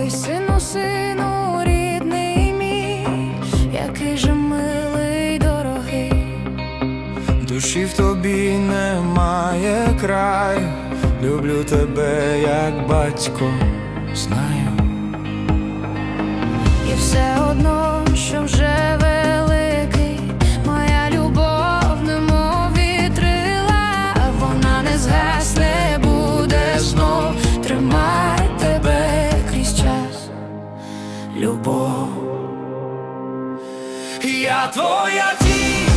Ой, сину, сину, рідний мій, який же милий дорогий. Душі в тобі немає краю, люблю тебе як батько, знаю. І все одно, любов. Я твоя тінь,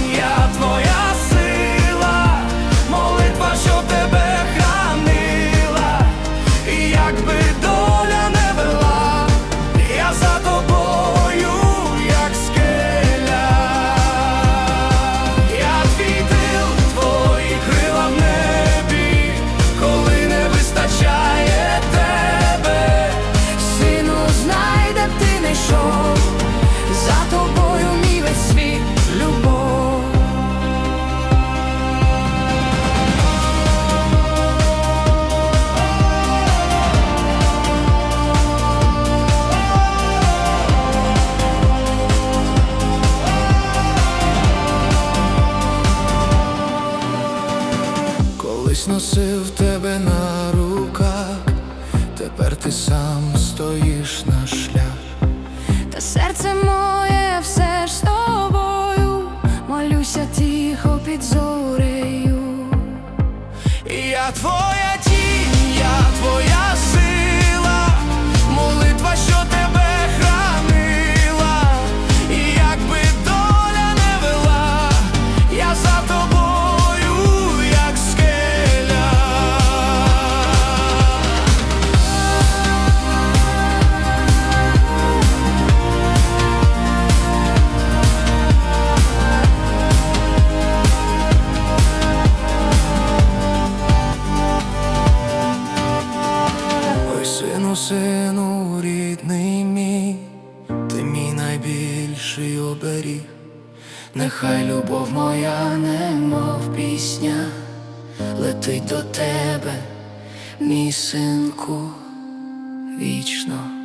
носив тебе на руках, тепер ти сам стоїш на шлях. Та серце моє все ж з тобою, молюся тихо під зорею. Я твоя сину, сину, рідний мій, ти мій найбільший оберіг. Нехай любов моя, немов пісня, летить до тебе, мій синку, вічно.